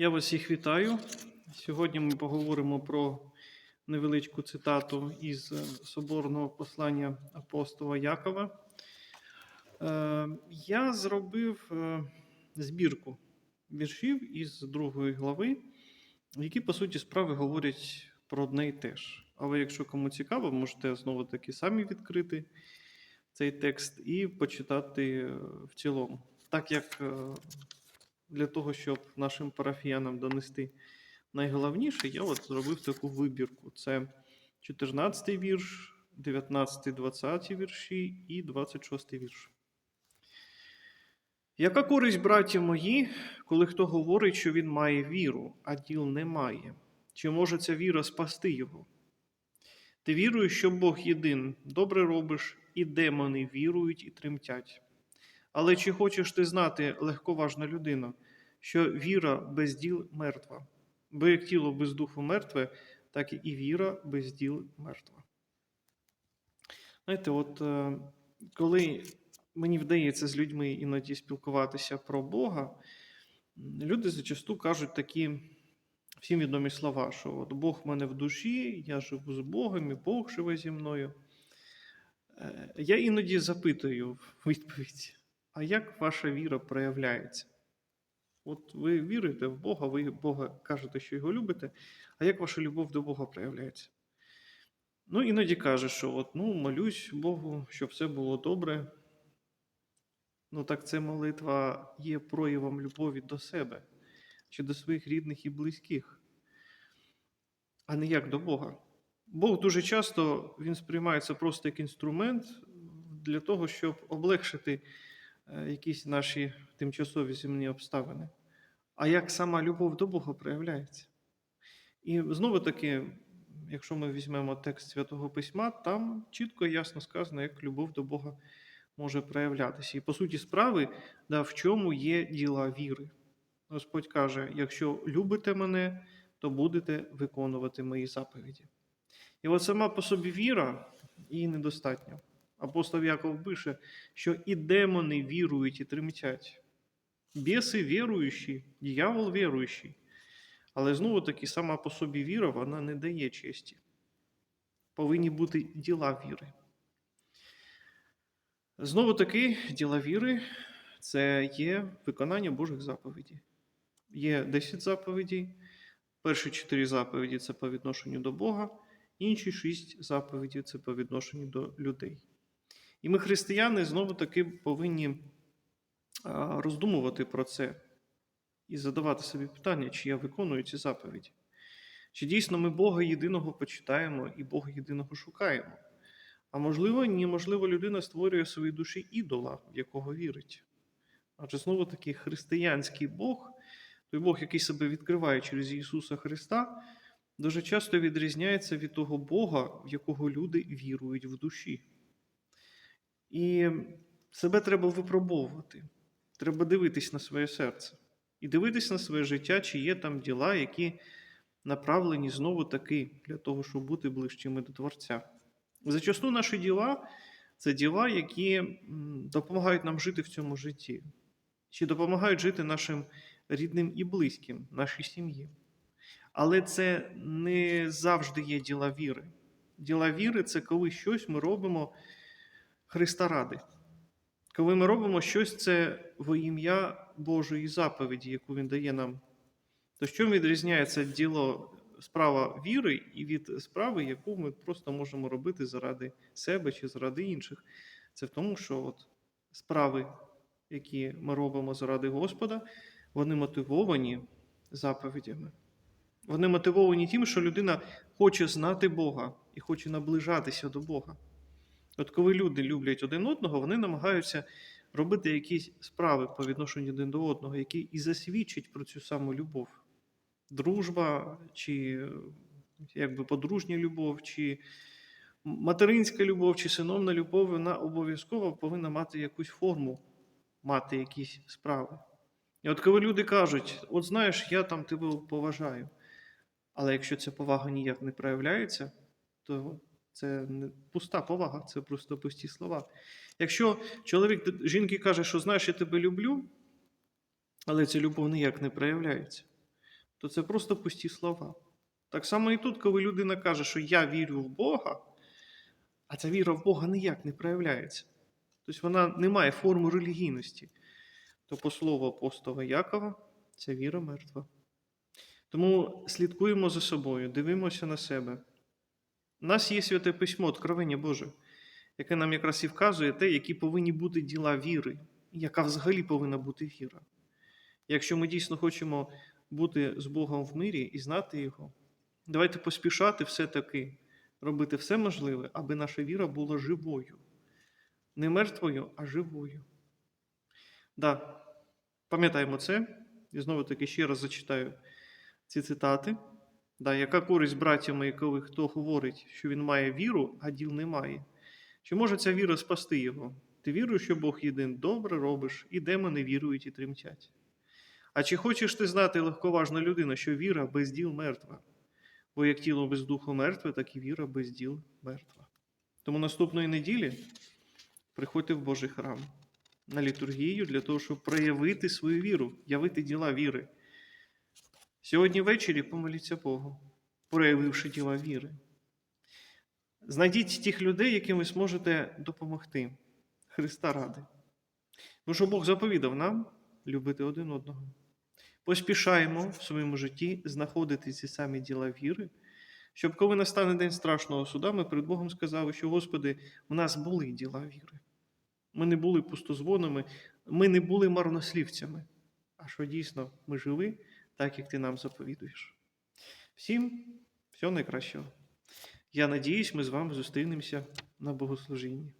Я вас всіх вітаю. Сьогодні ми поговоримо про невеличку цитату із е, соборного послання апостола Якова. Е, Я зробив е, збірку віршів із другої глави, які, по суті, справи говорять про одне і те ж. Але якщо кому цікаво, можете знову таки самі відкрити цей текст і почитати в цілому. Так як для того, щоб нашим парафіянам донести найголовніше, я от зробив таку вибірку: це 14 вірш, 19, 20 вірші і 26 вірш. Яка користь, браті мої, коли хто говорить, що він має віру, а діл не має? Чи може ця віра спасти його? Ти віруєш, що Бог єдин, добре робиш, і демони вірують і тремтять. Але чи хочеш ти знати, легковажна людина, що віра без діл мертва? Бо як тіло без духу мертве, так і віра без діл мертва. Знаєте, от е, коли мені вдається з людьми іноді спілкуватися про Бога, люди зачасту кажуть такі всім відомі слова, що от Бог в мене в душі, я живу з Богом, і Бог живе зі мною. Е, Я іноді запитую в відповідь, а як ваша віра проявляється? От ви вірите в Бога, ви Бога кажете, що його любите, а як ваша любов до Бога проявляється? Ну, іноді каже, що от, ну, молюсь Богу, щоб все було добре. Ну, так це молитва є проявом любові до себе чи до своїх рідних і близьких, а не як до Бога. Бог дуже часто він сприймається просто як інструмент для того, щоб облегшити якісь наші тимчасові земні обставини. А як сама любов до Бога проявляється? І знову таки, якщо ми візьмемо текст Святого Письма, там чітко і ясно сказано, як любов до Бога може проявлятися. І по суті справи, да, в чому є діла віри. Господь каже: якщо любите мене, то будете виконувати мої заповіді. І от сама по собі віра її недостатньо. Апостол Яков пише, що і демони вірують і тремтять. Біси віруючі, дьявол віруючий. Але знову таки, сама по собі віра вона не дає честі. Повинні бути діла віри. Знову таки, діла віри це є виконання Божих заповідей. Є 10 заповідей. Перші 4 заповіді це по відношенню до Бога, інші 6 заповідей це по відношенню до людей. І ми, християни, знову таки повинні роздумувати про це і задавати собі питання, чи я виконую ці заповіді. Чи дійсно ми Бога єдиного почитаємо і Бога єдиного шукаємо? А можливо, ні, можливо, людина створює в своїй душі ідола, в якого вірить. Адже знову таки християнський Бог, той Бог, який себе відкриває через Ісуса Христа, дуже часто відрізняється від того Бога, в якого люди вірують в душі. І себе треба випробовувати. Треба дивитись на своє серце. І дивитись на своє життя, чи є там діла, які направлені знову таки для того, щоб бути ближчими до Творця. Зачасту наші діла це діла, які допомагають нам жити в цьому житті, чи допомагають жити нашим рідним і близьким, нашій сім'ї. Але це не завжди є діла віри. Діла віри це коли щось ми робимо Христа ради. Коли ми робимо щось це во ім'я Божої заповіді, яку Він дає нам. То що відрізняється діло справа віри і від справи, яку ми просто можемо робити заради себе чи заради інших? Це в тому, що от справи, які ми робимо заради Господа, вони мотивовані заповідями. Вони мотивовані тим, що людина хоче знати Бога і хоче наближатися до Бога. От коли люди люблять один одного, вони намагаються робити якісь справи по відношенню один до одного, які і засвідчать про цю саму любов. Дружба, чи якби подружня любов, чи материнська любов, чи синовна любов, вона обов'язково повинна мати якусь форму, мати якісь справи. І от коли люди кажуть, от знаєш, я там тебе поважаю, але якщо ця повага ніяк не проявляється, то це не пуста повага, це просто пусті слова. Якщо чоловік жінки каже, що знаєш, я тебе люблю, але ця любов ніяк не проявляється, то це просто пусті слова. Так само і тут, коли людина каже, що я вірю в Бога, а ця віра в Бога ніяк не проявляється. Тобто вона не має форми релігійності. То по слову апостола Якова, ця віра мертва. Тому слідкуємо за собою, дивимося на себе. У нас є святе письмо, откровення Боже, яке нам якраз і вказує те, які повинні бути діла віри, яка взагалі повинна бути віра. Якщо ми дійсно хочемо бути з Богом в мирі і знати Його, давайте поспішати все-таки робити все можливе, аби наша віра була живою. Не мертвою, а живою. Да, пам'ятаємо це. І знову таки ще раз зачитаю ці цитати. Да, яка користь браття мої, коли хто говорить, що він має віру, а діл не має? Чи може ця віра спасти його? Ти віруєш, що Бог єдин, добре робиш, і демони вірують і тремтять. А чи хочеш ти знати легковажна людина, що віра без діл мертва? Бо як тіло без духу мертве, так і віра без діл мертва. Тому наступної неділі приходьте в Божий храм на літургію для того, щоб проявити свою віру, явити діла віри. Сьогодні ввечері помоліться Богу, проявивши діла віри. Знайдіть тих людей, яким ви зможете допомогти. Христа ради. Тому що Бог заповідав нам любити один одного. Поспішаємо в своєму житті знаходити ці самі діла віри, щоб коли настане день страшного суда, ми перед Богом сказали, що Господи, в нас були діла віри. Ми не були пустозвонами, ми не були марнослівцями, а що дійсно ми жили так, як ти нам заповідуєш. Всім всього найкращого. Я надіюсь, ми з вами зустрінемося на богослужінні.